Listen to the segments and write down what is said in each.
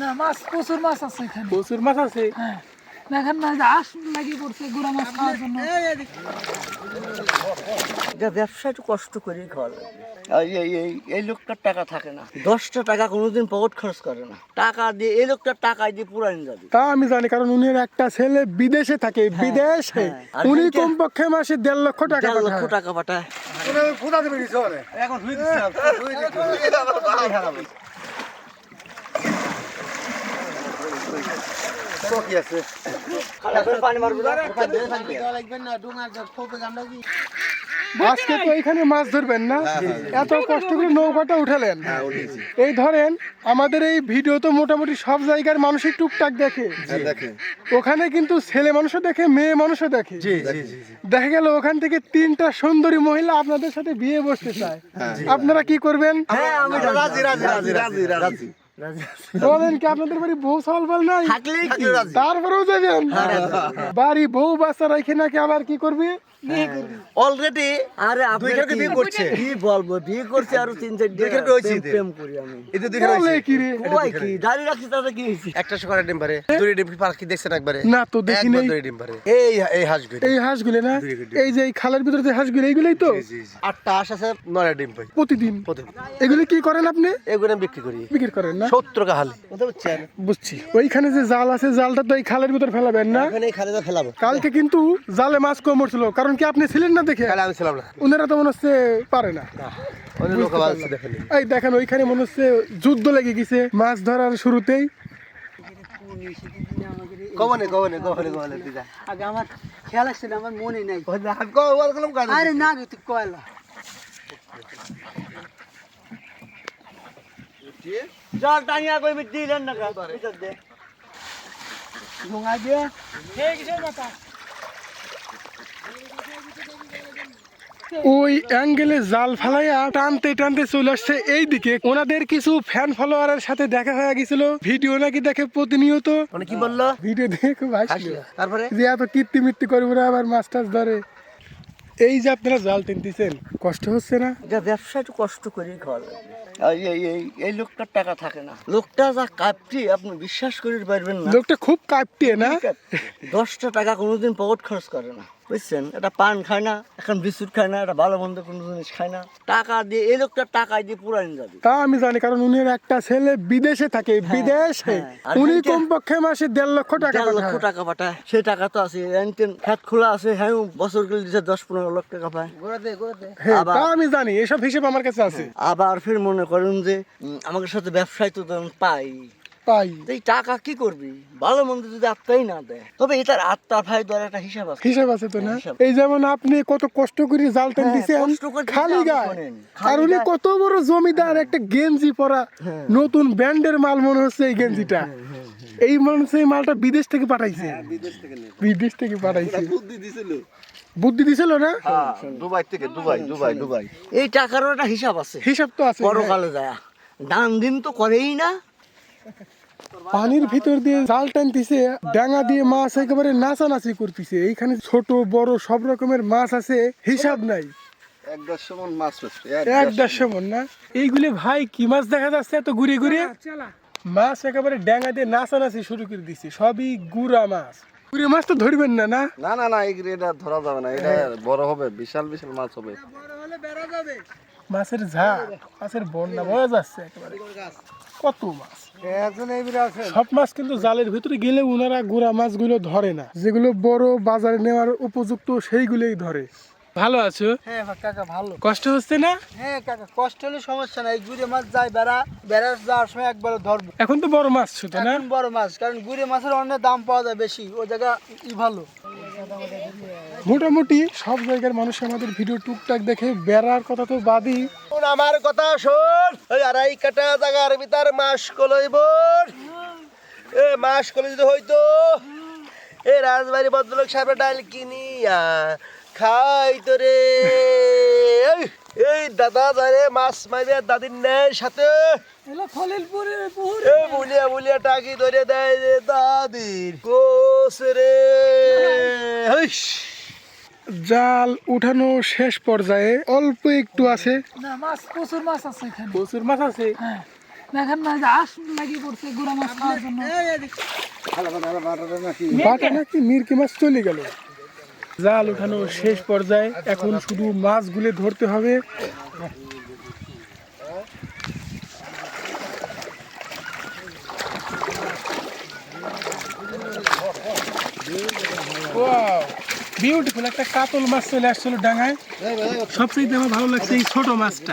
না মাছ প্রচুর মাছ আছে এখানে। প্রচুর মাছ আছে? হ্যাঁ। দেখেন না যে লাগিয়ে পড়ছে গুড়া মাছ খাওয়ার জন্য। এটা ব্যবসা একটু কষ্ট খাওয়া এই এই এই লোকটার টাকা থাকে না। দশটা টাকা কোনোদিন পকেট খরচ করে না। টাকা দিয়ে এই লোকটার টাকা দিয়ে পুরান যাবে। তা আমি জানি কারণ উনি একটা ছেলে বিদেশে থাকে বিদেশে। হ্যাঁ। উনি কমপক্ষে মাসে দেড় লক্ষ টাকা দেড় লক্ষ টাকা পাঠায়। টাকা পাঠায় আজকে তো এখানে মাছ ধরবেন না? এত কষ্ট করে নৌকাটা উঠালেন। এই ধরেন আমাদের এই ভিডিও তো মোটামুটি সব জায়গার মানুষই টুকটাক দেখে। ওখানে কিন্তু ছেলে মানুষও দেখে মেয়ে মানুষও দেখে। দেখা গেল ওখান থেকে তিনটা সুন্দরী মহিলা আপনাদের সাথে বিয়ে বসতে চায়। আপনারা কি করবেন? হ্যাঁ আমি রাজি রাজি রাজি রাজি রাজি বলেন কি আপনাদের বাড়ি বউ সাল বল নাই? তারপরেও যাবেন? বাড়ি বউ বাচ্চা রাখে নাকি আবার কি করবি? অলরেডি আরে আপনি বিয়ে করছে? কি বলব? বিয়ে করছে আরও তিন চার প্রেম প্রেম করি আমি। বলে কি রে? কই কি? দাড়ি রাখছি তাতে কি হয়েছে? একটা সকালে ডিম পারে। দুই ডিম পাখি দেখছেন একবারে? না তো দেখি একবার দুই ডিম পারে। এই এই হাঁসগুলো। এই হাঁসগুলো না? এই যে এই খালের ভিতরে যে হাঁসগুলো এইগুলোই তো? আটটা হাঁস আছে নয় ডিম পাই। প্রতিদিন? প্রতিদিন। এগুলো কি করেন আপনি? এগুলো আমি বিক্রি করি। বিক্রি করেন না? সত্তর হালি। বুঝছি ওইখানে যে জাল আছে জালটা তো এই খালের ভিতর ফেলাবেন না? এই খালে ফেলাবো। কালকে কিন্তু জালে মাছ কম উঠছিল কারণ কি আপনি ছিলেন না দেখে? কালে আমি ছিলাম না। ওনারা তো মনে হচ্ছে পারে না। এই দেখেন ওইখানে মনে হচ্ছে যুদ্ধ লেগে গেছে। মাছ ধরার শুরুতেই। কবনে কবনে কবনে কবনে দিদা। আগে আমার খেয়াল আসছে আমার মনে নাই। আরে না তুই কয়লা? জল টানিয়া কই দিলেন না ভিতর দে। দিয়ে? ওই অ্যাঙ্গেলে জাল ফালাইয়া টানতে টানতে চলে আসছে এই দিকে ওনাদের কিছু ফ্যান ফলোয়ারের সাথে দেখা হয়ে গেছিল। ভিডিও নাকি দেখে প্রতিনিয়ত। মানে কি বলল? ভিডিও দেখে খুব হাসলো। তারপরে? যে এত কীর্তি মিত্তি করব না আবার মাছ টাছ ধরে। এই যে আপনারা জাল টেনতেছেন কষ্ট হচ্ছে না? যা ব্যবসা একটু কষ্ট করেই খাওয়া লাগবে আর এই এই এই লোকটার টাকা থাকে না। লোকটা যা কাপটি আপনি বিশ্বাস করে পারবেন না। লোকটা খুব কাঁপটি না? দশটা টাকা কোনোদিন পকেট খরচ করে না। বুঝছেন? এটা পান খায় না এখন বিস্কুট খায় না এটা ভালো মন্দ কোনো জিনিস খায় না। টাকা দিয়ে এই লোকটা টাকা দিয়ে পুরান যাবে। তা আমি জানি কারণ উনি একটা ছেলে বিদেশে থাকে বিদেশে। হ্যাঁ। উনি আর্জেন্টিনা- কমপক্ষে মাসে দেড় লক্ষ টাকা দেড় লক্ষ পাঠায়। টাকা পাঠায়। সেই টাকা তো আছে এনটেন খ্যাত খোলা আছে হ্যাঁ বছর গেলে দিচ্ছে দশ পনেরো লক্ষ টাকা পায়। হ্যাঁ আবার- তা আমি জানি এসব হিসেব আমার কাছে আছে। আবার ফের মনে করেন যে আমাদের সাথে ব্যবসায় তো পাই। পাই। এই টাকা কি করবি? ভালো মন্দ যদি আত্মাই না দেয় তবে এটার আত্মা ভাই দেওয়ার একটা হিসাব আছে। হিসাব আছে তো না? এই যেমন আপনি কত কষ্ট করে জাল টেন হ্যাঁ, দিছেন দিছি খালি গায়ে। আর উনি কত বড় জমিদার একটা গেঞ্জি পরা হ্যাঁ। নতুন ব্র্যান্ডের মাল মনে হচ্ছে এই গেঞ্জিটা। এই মনে হচ্ছে এই মালটা বিদেশ থেকে পাঠাইছে। হ্যাঁ, বিদেশ থেকে পাঠাইছে। বুদ্ধি দিছিল। বুদ্ধি দিছিল না? দুবাই থেকে দুবাই দুবাই দুবাই। এই টাকারও একটা হিসাব আছে। হিসাব তো আছে। পরকালে যায়। দান দিন তো করেই না। পানির ভিতর দিয়ে জাল টানতেছে ডাঙা দিয়ে মাছ একেবারে নাচানাচি করতেছে। এইখানে ছোট বড় সব রকমের মাছ আছে হিসাব নাই। এক দেড়শো মন মাছ এক দেড়শো মন। না? এইগুলি ভাই কি মাছ দেখা যাচ্ছে এত ঘুরে ঘুরে? মাছ একেবারে ডাঙা দিয়ে নাচানাচি শুরু করে দিচ্ছে সবই গুড়া মাছ। গুড়ে মাছ তো ধরবেন না না? না না না এটা ধরা যাবে না এটা বড় হবে বিশাল বিশাল মাছ হবে। মাছের ঝাঁক মাছের বন্যা বোঝা যাচ্ছে একেবারে। কত মাছ? সব মাছ কিন্তু জালের ভিতরে গেলে ওনারা গোড়া মাছগুলো ধরে না। যেগুলো বড় বাজারে নেওয়ার উপযুক্ত সেইগুলোই ধরে। ভালো আছো? হ্যাঁ কাকা ভালো। কষ্ট হচ্ছে না? হ্যাঁ কাকা কষ্ট হলে সমস্যা নাই। গুড়ে মাছ যায় বেড়া বেড়া যাওয়ার সময় একবার ধরবো। এখন তো বড় মাছ ছোট না? এখন বড় মাছ কারণ গুড়ে মাছের অনেক দাম পাওয়া যায় বেশি। ওই জায়গা ই ভালো। মোটামুটি সব জায়গার মানুষ আমাদের ভিডিও টুকটাক দেখে বেড়ার কথা তো বাদই। আমার কথা শোন। ওই আড়াই কাটা জায়গার ভিতর মাস কলইব এ মাস কলে যদি হইতো এ রাজবাড়ি ভদ্রলোক সাহেব ডাল কিনিয়া খাই তো রে এই, দাদা যারে মাছ মারবে দাদির নেয় সাথে। বুলিয়া বুলিয়া টাকি ধরে দেয় রে দাদির কোস রে। জাল উঠানো শেষ পর্যায়ে অল্প একটু আছে। না মাছ প্রচুর মাছ আছে এখানে। প্রচুর মাছ আছে? হ্যাঁ। দেখেন না যে আস লাগিয়ে পড়ছে গুড়া মাছ খাওয়ার জন্য। বাটা নাকি মিরকি মাছ চলে গেল? জাল উঠানো শেষ পর্যায়ে এখন শুধু মাছগুলো ধরতে হবে। বিউটিফুল একটা কাতল মাছ চলে আসছিল ডাঙায়। সবচেয়ে আমার ভালো লাগছে এই ছোট মাছটা।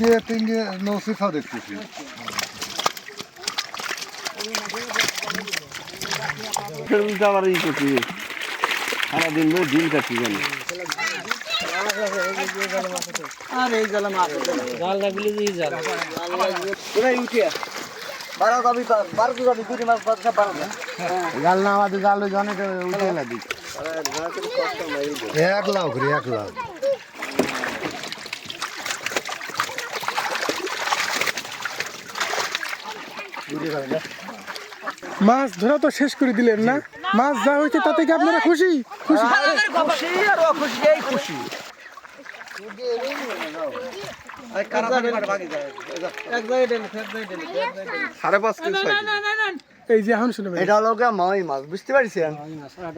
দিয়ে তিন দিয়ে নৌসিফা দেখতেছি। আবার ই করছি। সারাদিন ধরে দিন কাটছি জানি আর এই জালে মাছ জাল লাগলে দিয়ে জাল। কোথায় উঠিয়া বারো যাবি বারো যাবি দুটি মাছ বারো জাল না আমাদের জাল ওই জনে উঠে লাগি এক লাখ রে এক লাখ। মাছ ধরা তো শেষ করে দিলেন না? মাছ যা হয়েছে তাতে কি আপনারা খুশি? খুশি? খুশি আর অখুশি এই খুশি। এই যে এখন শুনবেন এটা হলো গিয়া মাই মাছ বুঝতে পারছেন?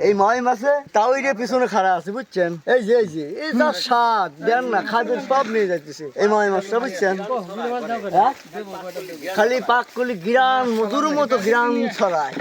এই মাই মাছে তাও পিছনে খাড়া আছে বুঝছেন? এই যে এই যে এই যা স্বাদ দেন না খাদের সব নিয়ে যাইতেছে। এই মাই মাছটা বুঝছেন? হ্যাঁ? খালি পাক করলে গ্রাম মধুর মতো গ্রাম ছড়ায়।